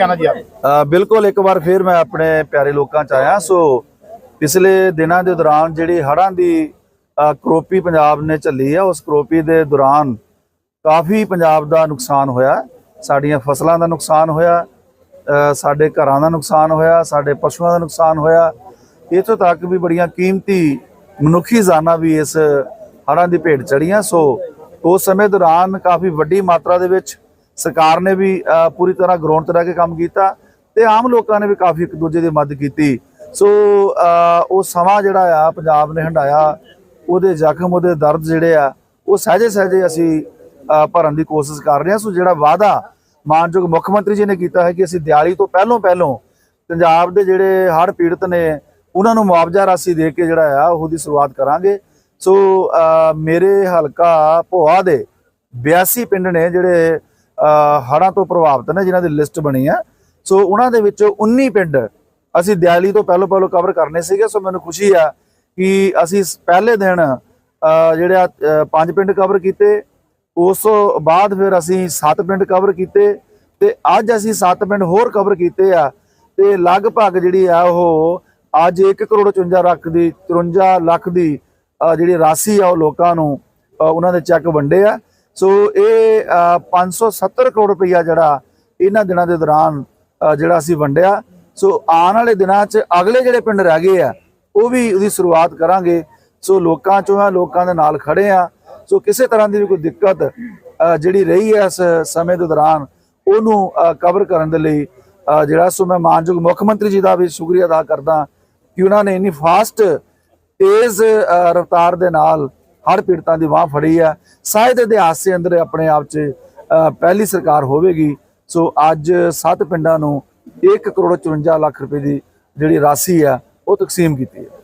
ਕਹਿਣਾ ਜੀ ਆਪ? ਬਿਲਕੁਲ, ਇੱਕ ਵਾਰ ਫਿਰ ਮੈਂ ਆਪਣੇ ਪਿਆਰੇ ਲੋਕਾਂ ਚ ਆਇਆ। ਸੋ, ਪਿਛਲੇ ਦਿਨਾਂ ਦੇ ਦੌਰਾਨ ਜਿਹੜੀ ਹੜ੍ਹਾਂ ਦੀ ਕਰੋਪੀ ਪੰਜਾਬ ਨੇ ਝੱਲੀ ਆ, ਉਸ ਕਰੋਪੀ ਦੇ ਦੌਰਾਨ ਕਾਫੀ ਪੰਜਾਬ ਦਾ ਨੁਕਸਾਨ ਹੋਇਆ। ਸਾਡੀਆਂ ਫਸਲਾਂ ਦਾ ਨੁਕਸਾਨ ਹੋਇਆ ਸਾਡੇ ਘਰਾਂ ਦਾ ਨੁਕਸਾਨ ਹੋਇਆ, ਸਾਡੇ ਪਸ਼ੂਆਂ ਦਾ ਨੁਕਸਾਨ ਹੋਇਆ। ਇੱਥੋਂ ਤੱਕ ਵੀ ਬੜੀਆਂ ਕੀਮਤੀ ਮਨੁੱਖੀ ਜਾਨਾਂ ਵੀ ਇਸ ਹੜ੍ਹਾਂ ਦੀ ਭੇਟ ਚੜੀਆਂ ਸੋ, ਉਸ ਸਮੇਂ ਦੌਰਾਨ ਕਾਫੀ ਵੱਡੀ ਮਾਤਰਾ ਦੇ ਵਿੱਚ ਸਰਕਾਰ ਨੇ ਵੀ ਪੂਰੀ ਤਰ੍ਹਾਂ ਗਰਾਊਂਡ ਤੇ ਰਹਿ ਕੇ ਕੰਮ ਕੀਤਾ ਤੇ ਆਮ ਲੋਕਾਂ ਨੇ ਵੀ ਕਾਫੀ ਇੱਕ ਦੂਜੇ ਦੀ ਮਦਦ ਕੀਤੀ। ਸੋ ਉਹ ਸਮਾਂ ਜਿਹੜਾ ਆ, ਪੰਜਾਬ ਨੇ ਹੰਡਾਇਆ, ਉਹਦੇ ਜ਼ਖਮ, ਉਹਦੇ ਦਰਦ ਜਿਹੜੇ ਆ, ਉਹ ਸਹਜੇ ਸਹਜੇ ਅਸੀਂ ਭਰਨ ਦੀ ਕੋਸ਼ਿਸ਼ ਕਰ ਰਹੇ ਹਾਂ। ਸੋ, ਜਿਹੜਾ ਵਾਅਦਾ ਮਾਨਯੋਗ ਮੁੱਖ ਮੰਤਰੀ ਜੀ ਨੇ ਕੀਤਾ ਹੈ ਕਿ ਅਸੀਂ ਦਿਵਾਲੀ ਤੋਂ ਪਹਿਲੋਂ ਪਹਿਲੋਂ ਪੰਜਾਬ ਦੇ ਜਿਹੜੇ ਹੜ੍ਹ ਪੀੜਤ ਨੇ, ਉਹਨਾਂ ਨੂੰ ਮੁਆਵਜ਼ਾ ਰਾਸ਼ੀ ਦੇ ਕੇ ਜਿਹੜਾ ਆ, ਉਹਦੀ ਸ਼ੁਰੂਆਤ ਕਰਾਂਗੇ। ਸੋ ਮੇਰੇ ਹਲਕਾ ਭੋਆ ਦੇ 82 ਪਿੰਡ ਨੇ ਜਿਹੜੇ ਅ, ਹੜ੍ਹਾਂ ਤੋਂ ਪ੍ਰਭਾਵਿਤ ਨੇ ਜਿਨ੍ਹਾਂ ਦੀ ਲਿਸਟ ਬਣੀ ਆ। ਸੋ ਉਹਨਾਂ ਦੇ ਵਿੱਚੋਂ 19 ਪਿੰਡ ਅਸੀਂ ਦਿਵਾਲੀ ਤੋਂ ਪਹਿਲੋਂ ਪਹਿਲੋਂ ਕਵਰ ਕਰਨੇ ਸੀਗੇ। ਸੋ ਮੈਨੂੰ ਖੁਸ਼ੀ ਆ ਕਿ ਅਸੀਂ ਇਸ ਪਹਿਲੇ ਦਿਨ ਅ, ਜਿਹੜੇ ਆ, ਪੰਜ ਪਿੰਡ ਕਵਰ ਕੀਤੇ। ਉਸ ਤੋਂ ਬਾਅਦ ਫਿਰ ਅਸੀਂ ਸੱਤ ਪਿੰਡ ਕਵਰ ਕੀਤੇ ਤੇ ਅੱਜ ਅਸੀਂ ਸੱਤ ਪਿੰਡ ਹੋਰ ਕਵਰ ਕੀਤੇ ਆ। ਤੇ ਲਗਭਗ ਜਿਹੜੀ ਆ ਉਹ ਅੱਜ 1 ਕਰੋੜ 54 ਲੱਖ ਦੀ 53 ਲੱਖ ਦੀ ਜਿਹੜੀ ਰਾਸ਼ੀ ਆ ਉਹ ਲੋਕਾਂ ਨੂੰ ਉਹਨਾਂ ਦੇ ਚੈੱਕ ਵੰਡੇ ਆ। ਸੋ ਇਹ ਅ, 570 ਕਰੋੜ ਰੁਪਈਆ ਜਿਹੜਾ ਇਹਨਾਂ ਦਿਨਾਂ ਦੇ ਦੌਰਾਨ ਜਿਹੜਾ ਅਸੀਂ ਵੰਡਿਆ। ਸੋ ਆਉਣ ਵਾਲੇ ਦਿਨਾਂ 'ਚ ਅਗਲੇ ਜਿਹੜੇ ਪਿੰਡ ਰਹਿ ਗਏ ਆ ਉਹ ਵੀ ਉਹਦੀ ਸ਼ੁਰੂਆਤ ਕਰਾਂਗੇ। ਸੋ ਲੋਕਾਂ ਚੋਂ ਆ ਲੋਕਾਂ ਦੇ ਨਾਲ ਖੜੇ ਆ। ਸੋ ਕਿਸੇ ਤਰ੍ਹਾਂ ਦੀ ਵੀ ਕੋਈ ਦਿੱਕਤ ਜਿਹੜੀ ਰਹੀ ਹੈ ਇਸ ਸਮੇਂ ਦੇ ਦੌਰਾਨ ਉਹਨੂੰ ਕਵਰ ਕਰਨ ਦੇ ਲਈ ਅ, ਜਿਹੜਾ ਸੋ ਮੈਂ ਮਾਨਯੋਗ ਮੁੱਖ ਮੰਤਰੀ ਜੀ ਦਾ ਵੀ ਸ਼ੁਕਰੀਆ ਅਦਾ ਕਰਦਾ ਕਿ ਉਹਨਾਂ ਨੇ ਇੰਨੀ ਫਾਸਟ ਤੇਜ਼ ਰਫ਼ਤਾਰ ਦੇ ਨਾਲ ਹੜ੍ਹ ਪੀੜਤਾਂ ਦੀ ਬਾਹ ਫੜੀ ਆ ਸਾਹਿਤ ਇਤਿਹਾਸ ਦੇ ਅੰਦਰ ਆਪਣੇ ਆਪ 'ਚ ਅ, ਪਹਿਲੀ ਸਰਕਾਰ ਹੋਵੇਗੀ। ਸੋ ਅੱਜ ਸੱਤ ਪਿੰਡਾਂ ਨੂੰ 1 ਕਰੋੜ 54 ਲੱਖ ਰੁਪਏ ਦੀ ਜਿਹੜੀ ਰਾਸ਼ੀ ਆ ਉਹ ਤਕਸੀਮ ਕੀਤੀ ਹੈ।